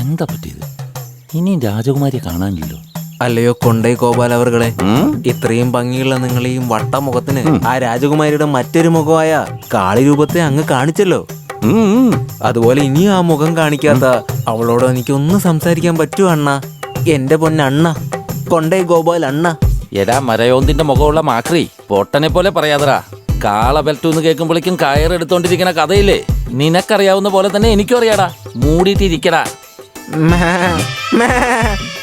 എന്താ പറ്റിയത്? ഇനിയും രാജകുമാരിയെ കാണാനില്ലല്ലോ. അല്ലയോ കൊണ്ടേ ഗോപാൽ അവർകളെ. ഇത്രയും ഭംഗിയുള്ള നിങ്ങളെയും വട്ട മുഖത്തിന് ആ രാജകുമാരിയുടെ മറ്റൊരു മുഖമായ കാളി രൂപത്തെ അങ്ങ് കാണിച്ചല്ലോ. അതുപോലെ ഇനിയും ആ മുഖം കാണിക്കാത്ത അവളോട് എനിക്കൊന്ന് സംസാരിക്കാൻ പറ്റുമോ അണ്ണ? എന്റെ പൊന്നണ്ണ കൊണ്ടേ ഗോപാൽ അണ്ണ. എടാ മരയോന്തിന്റെ മുഖമുള്ള മാക്രി പൊട്ടനെ പോലെ പറയാതറാ. കാള ബെൽറ്റു എന്ന് കേൾക്കുമ്പോഴേക്കും കയറെടുത്തോണ്ടിരിക്കുന്ന കഥയില്ലേ? നിനക്കറിയാവുന്ന പോലെ തന്നെ എനിക്കും അറിയാടാ. മൂടിയിട്ടിരിക്കടാ.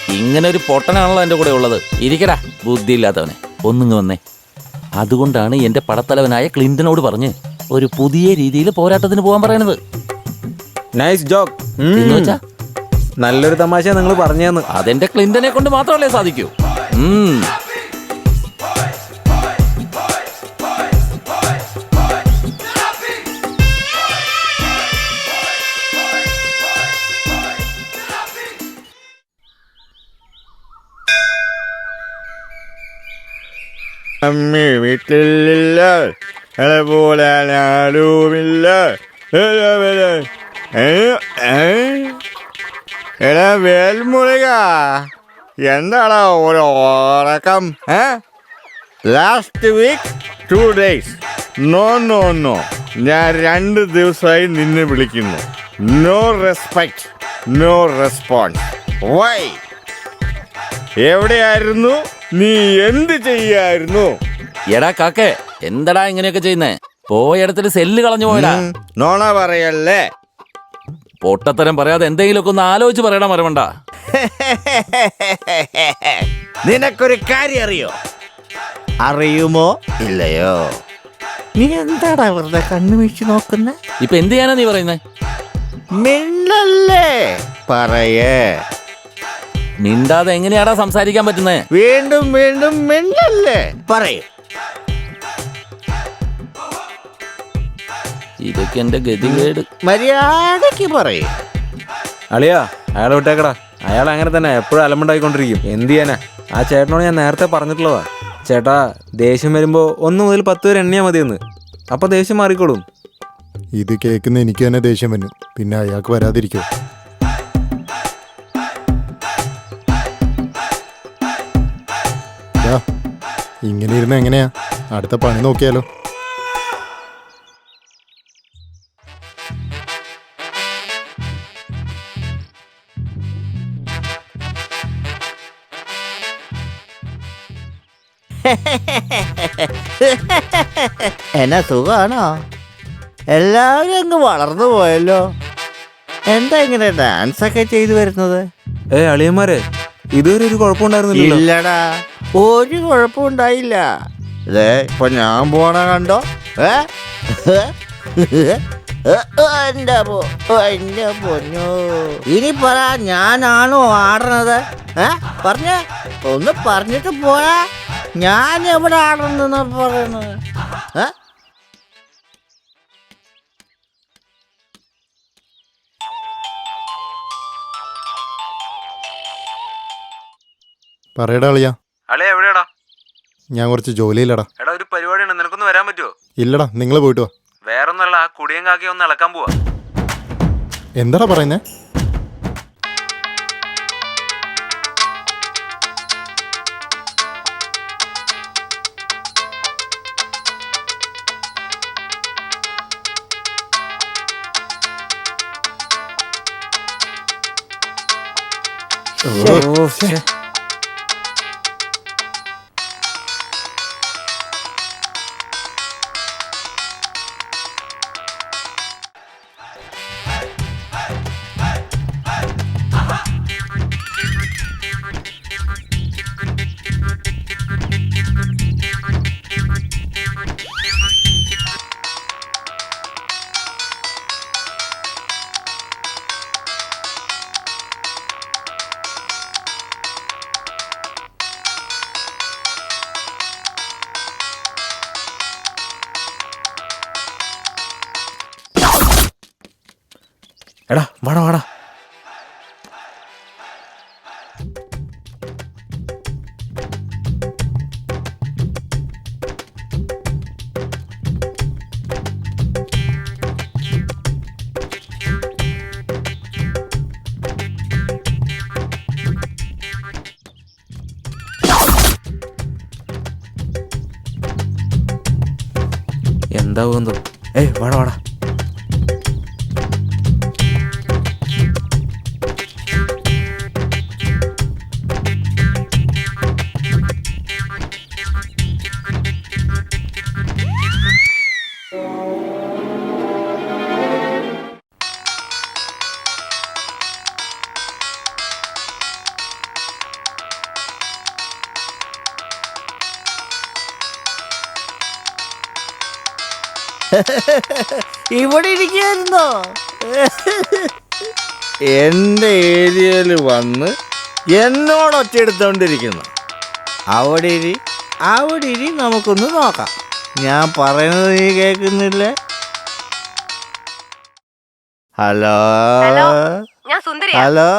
ഇങ്ങനെ ഒരു പൊട്ടനാണല്ലോ എന്റെ കൂടെ ഉള്ളത്. ഇരിക്കടാ ബുദ്ധിയില്ലാത്തവനെ. ഒന്നിങ്ങ് വന്നേ. അതുകൊണ്ടാണ് എന്റെ പടത്തലവനായ ക്ലിന്റനോട് പറഞ്ഞ് ഒരു പുതിയ രീതിയിൽ പോരാട്ടത്തിന് പോകാൻ പറയണത്. നൈസ് ജോക്ക് എന്ന് വെച്ചാ? നല്ലൊരു തമാശ നിങ്ങൾ പറഞ്ഞു അതെന്റെ ക്ലിന്റനെ കൊണ്ട് മാത്രമല്ലേ സാധിക്കൂ. അമ്മി വീട്ടിലില്ല. അതുപോലെ ആരുമില്ല. എടാ വേൽമുരുക. എന്താടാ ഒരു ഉറക്കം ഏ? Last week two days no no no ഞാൻ രണ്ട് ദിവസമായി നിന്നെ വിളിക്കുന്നു. No respect no response why എവിടെയായിരുന്നു? നീ എന്ത് ചെയ്യായിരുന്നു? എടാ കാക്കെ എന്തടാ ഇങ്ങനെയൊക്കെ ചെയ്യുന്നേ? പോയടത്തിൽ സെല്ല് കളഞ്ഞു പോയടാ നോണാ പറയല്ലേ? പൊട്ടത്തരം പറയാതെ എന്തെങ്കിലുമൊക്കെ ഒന്ന് ആലോചിച്ച് പറയടാ മരവണ്ട. നിനക്കൊരു കാര്യം അറിയോ? അറിയുമോ ഇല്ലയോ? നീ എന്താടാ വെറുതെ കണ്ണു വീഴ്ച നോക്കുന്ന? ഇപ്പൊ എന്ത് ചെയ്യാനാ നീ പറയുന്നേ? മിണ്ണല്ലേ പറയേ. മിണ്ടാതെ എങ്ങനെയാടാ സംസാരിക്കാൻ പറ്റുന്നേ? വീണ്ടും വീണ്ടും മിണ്ടല്ലേ? പറയൂ. ഇതൊക്കെ എന്റെ ഗതികേട്. മര്യാദയ്ക്ക് പറയൂ. അളിയാ അയാളെ വിട്ടേക്കടാ. അയാൾ അങ്ങനെ തന്നെ എപ്പോഴും അലമ്പുണ്ടായിക്കൊണ്ടിരിക്കും. എന്ത് ചെയ്യാനാ? ആ ചേട്ടനോട് ഞാൻ നേരത്തെ പറഞ്ഞിട്ടുള്ളതാ. ചേട്ടാ ദേഷ്യം വരുമ്പോ ഒന്ന് മുതൽ പത്ത് വരെ എണ്ണിയാ മതിയെന്ന്. അപ്പൊ ദേഷ്യം മാറിക്കോളും. ഇത് കേൾക്കുന്ന എനിക്ക് തന്നെ ദേഷ്യം വന്നു. പിന്നെ അയാൾക്ക് വരാതിരിക്കോ? ദാ, ഇങ്ങനെ ഇരുന്ന് എങ്ങനെയാ? അടുത്ത പണി നോക്കിയാലോ. എന്നാ സുഖാണോ? എല്ലാവരും അങ്ങ് വളർന്നു പോയല്ലോ. എന്താ ഇങ്ങനെ ഡാൻസ് ഒക്കെ ചെയ്തു വരുന്നത്? ഏ അളിയന്മാരെ ഇതുവരെ ഒരു കുഴപ്പമുണ്ടായിരുന്നില്ലല്ലോ. ഇല്ലടാ. ഒരു കുഴപ്പമുണ്ടായില്ല ഇതേ ഇപ്പൊ ഞാൻ പോണ കണ്ടോ? ഏ? എന്റെ പൊ- എന്റെ പൊന്നു. ഇനി പറ ഞാനാണോ ആടണത്? ഏ? പറഞ്ഞ ഒന്ന് പറഞ്ഞിട്ട് പോയാ ഞാൻ എവിടെ ആടണെന്ന് പറയുന്നത്? ഏ? പറയടാ അളിയാ. അളിയ എവിടെയാടാ? ഞാൻ കുറച്ച് ജോലിയില്ലടാ എടാ ഒരു പരിപാടിയുണ്ട്. നിനക്കൊന്ന് വരാൻ പറ്റുമോ ഇല്ലടാ നിങ്ങൾ പോയിട്ട് വാ. വേറൊന്നല്ല ആ കുടിയും കാക്കയും ഒന്ന് ഇളക്കാൻ പോവാ. എന്താടാ പറയുന്നേ? ഓ, ശ്ശെ. എടാ വാടാ വാടാ. എന്താവുമെന്തോ ഏയ് വാടാ വാടാ. ഇവിടെ ഇരിക്കായിരുന്നോ എന്റെ ഏരിയയിൽ വന്ന് എന്നോട് ഒറ്റയെടുത്തോണ്ടിരിക്കുന്നു. അവിടെ ഇരി അവിടെ ഇരി നമുക്കൊന്ന് നോക്കാം. ഞാൻ പറയുന്നത് നീ കേൾക്കുന്നില്ലേ? ഹലോ? ഹലോ. ഞാൻ സുന്ദരിയാ. ഹലോ?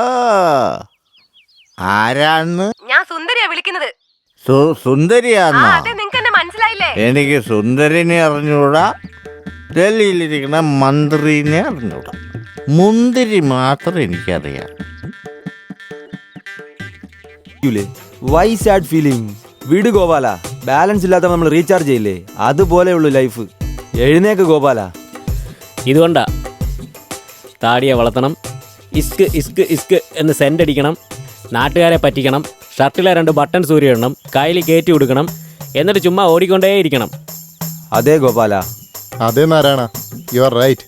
ആരാന്ന്? ഞാൻ സുന്ദരിയാ വിളിക്കുന്നത്. സു ആ സുന്ദരിയാന്നോ അതെ നിങ്ങക്ക് എന്നെ മനസ്സിലായില്ലേ? എനിക്ക് സുന്ദരിനെ അറിഞ്ഞൂടാ. ഡൽഹിയിലിരിക്കുന്ന മന്ത്രിനെ അറിഞ്ഞൂടാ. മുന്തിരി മാത്രം എനിക്കറിയാം. വൈസ് ആഡ് ഫീലിംഗ് വിട് ഗോപാല ബാലൻസ് ഇല്ലാത്ത നമ്മൾ റീചാർജ് ചെയ്യില്ലേ? അതുപോലെയുള്ളൂ ലൈഫ് എഴുന്നേക്ക് ഗോപാല. ഇതുകൊണ്ടാ താടിയെ വളർത്തണം. ഇസ്ക് ഇസ്ക് ഇസ്ക് എന്ന് സെന്റ് അടിക്കണം. നാട്ടുകാരെ പറ്റിക്കണം. ഷർട്ടിലെ രണ്ട് ബട്ടൺ സൂര്യ ഇടണം കയ്യിൽ കയറ്റി കൊടുക്കണം എന്നിട്ട് ചുമ്മാ ഓടിക്കൊണ്ടേയിരിക്കണം. അതെ ഗോപാല. അതെ Narayana you are right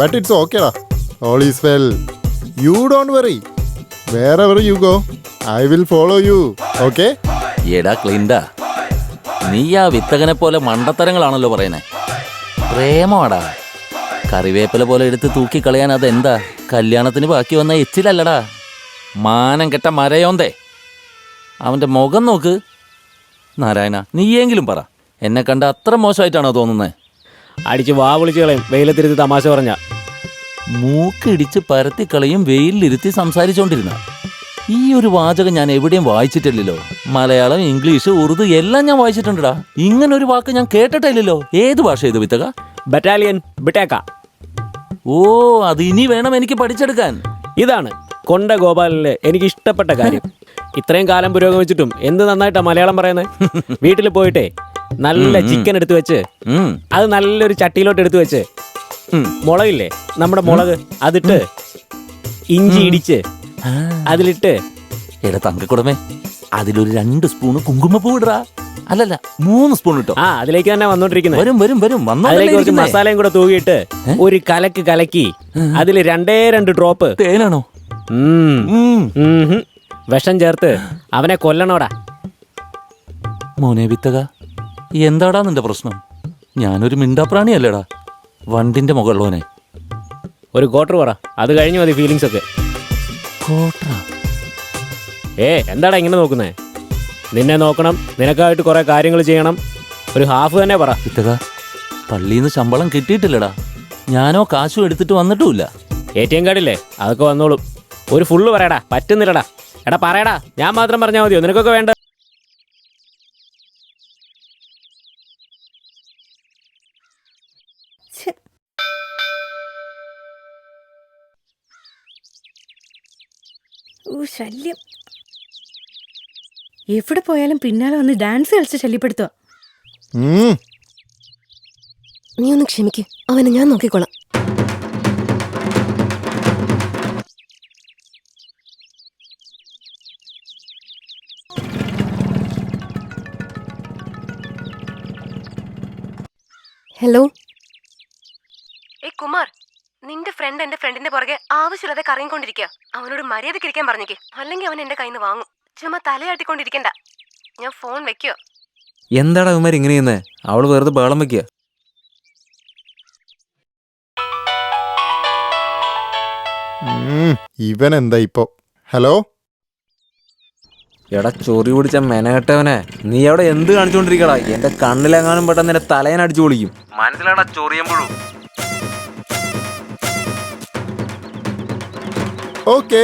but it's ഓക്കേടാ all is well you don't worry wherever you go I will follow you okay എടാ ക്ലിൻഡ നീ ആ വിത്തകനെ പോലെ മണ്ടത്തരങ്ങളാണല്ലോ പറയുന്നേ. പ്രേമമാടാ. കറിവേപ്പില പോലെ എടുത്ത് തൂക്കിക്കളയാൻ അതെന്താ? കല്യാണത്തിന് ബാക്കി വന്ന എച്ചിലല്ലടാ. മാനം കെട്ട മരയോന്തേ. അവന്റെ മുഖം നോക്ക്. നാരായണ നീയെങ്കിലും പറ. എന്നെ കണ്ട അത്ര മോശമായിട്ടാണോ തോന്നുന്നത് അടിച്ച് വാ വിളിച്ച് കളയും. വെയിലത്തിരുത്തി തമാശ പറഞ്ഞ. മൂക്കിടിച്ച് പരത്തിക്കളയും വെയിലിരുത്തി സംസാരിച്ചുകൊണ്ടിരുന്ന ഈ ഒരു വാചകം ഞാൻ എവിടെയും വായിച്ചിട്ടില്ലല്ലോ. മലയാളം ഇംഗ്ലീഷ് ഉറുദു എല്ലാം ഞാൻ വായിച്ചിട്ടുണ്ടടാ. ഇങ്ങനെ ഒരു വാക്ക് ഞാൻ കേട്ടിട്ടില്ലല്ലോ. ഏത് ഭാഷ ഇത് വിത്തക? ബറ്റാലിയൻ ബിട്ടേക്ക ഓ അത് ഇനി വേണം എനിക്ക് പഠിച്ചെടുക്കാൻ. ഇതാണ് കൊണ്ട ഗോപാലിന്റെ എനിക്ക് ഇഷ്ടപ്പെട്ട കാര്യം. ഇത്രയും കാലം പുരോഗമിച്ചിട്ടും എന്ത് നന്നായിട്ടാ മലയാളം പറയുന്നത് വീട്ടിൽ പോയിട്ടേ നല്ല ചിക്കൻ എടുത്തു വെച്ച് അത് നല്ലൊരു ചട്ടിയിലോട്ട് എടുത്തു വെച്ച്. മുളകില്ലേ നമ്മുടെ മുളക് അതിട്ട് ഇഞ്ചി ഇടിച്ച് അതിലിട്ട് എടാ തങ്കക്കുടമേ അതിലൊരു രണ്ട് സ്പൂണ് കുങ്കുമപ്പൂ ഇടറാ. അല്ലല്ല മൂന്ന് സ്പൂൺ ഇട്ടു. ആ അതിലേക്ക് തന്നെ വന്നോണ്ടിരിക്കുന്നത് വരും വരും വരും. അതിലേക്ക് കുറച്ച് മസാലയും കൂടെ തൂകിയിട്ട് ഒരു കലക്ക് കലക്കി അതിൽ രണ്ടേ രണ്ട് ഡ്രോപ്പ് തേനാണോ. വിഷം ചേർത്ത് അവനെ കൊല്ലണോടാ. മോനെ വിത്തക. എന്താടാ നിന്റെ പ്രശ്നം? ഞാനൊരു മിണ്ടാപ്രാണിയല്ലേടാ. വണ്ടിന്റെ മുകളിലോനെ ഒരു ക്വാർട്ടർ പറ. അത് കഴിഞ്ഞു മതി ഫീലിങ്സ് ഒക്കെ. ഏ എന്താടാ ഇങ്ങനെ നോക്കുന്നേ? നിന്നെ നോക്കണം നിനക്കായിട്ട് കുറെ കാര്യങ്ങൾ ചെയ്യണം. ഒരു ഹാഫ് തന്നെ പറ. വിത്തക പള്ളിയിൽ നിന്ന് ശമ്പളം കിട്ടിയിട്ടില്ലടാ. ഞാനോ കാശും എടുത്തിട്ട് വന്നിട്ടുമില്ല. എ ടി എം കാർഡില്ലേ? അതൊക്കെ വന്നോളും. ഒരു ഫുള്ള് പറയടാ. പറ്റുന്നില്ലടാ. എടാ പറയടാ. ഞാൻ മാത്രം പറഞ്ഞാൽ മതിയോ? നിനക്കൊക്കെ വേണ്ട ശല്യം. എവിടെ പോയാലും പിന്നാലെ വന്ന് ഡാൻസ് കളിച്ച് ശല്യപ്പെടുത്തുക നീ ഒന്ന് ക്ഷമിക്ക്. അവനെ ഞാൻ നോക്കിക്കോളാം. ഹലോ? കുമാർ നിന്റെ ഫ്രണ്ട് എന്റെ ഫ്രണ്ടിന്റെ പുറകെ ആവശ്യമില്ലാതെ കറങ്ങിക്കൊണ്ടിരിക്കുക അവനോട് മര്യാദയ്ക്ക് ഇരിക്കാൻ പറഞ്ഞേക്ക്. അല്ലെങ്കിൽ അവൻ എന്റെ കയ്യിൽ നിന്ന് വാങ്ങും. ചുമ്മാ തലയാട്ടിക്കൊണ്ടിരിക്കണ്ട. ഞാൻ ഫോൺ വെക്കോ എന്താടാ ഇവന്മാർ ഇങ്ങനെ ചെയ്യുന്നേ? അവൾ വെറുതെ ബഹളം വെക്കുക ഇവൻ എന്താ ഇപ്പോ? ഹലോ? എടാ ചൊറി പിടിച്ച മെനകെട്ടവനെ നീ അവിടെ എന്ത് കാണിച്ചോണ്ടിരിക്കടാ? എന്റെ കണ്ണിലെങ്ങാനും പെട്ടെന്ന് നിന്റെ തലേനടിച്ചു പൊളിക്കും. മനസ്സിലാടാ ചൊറിയുമ്പോഴും. ഓക്കെ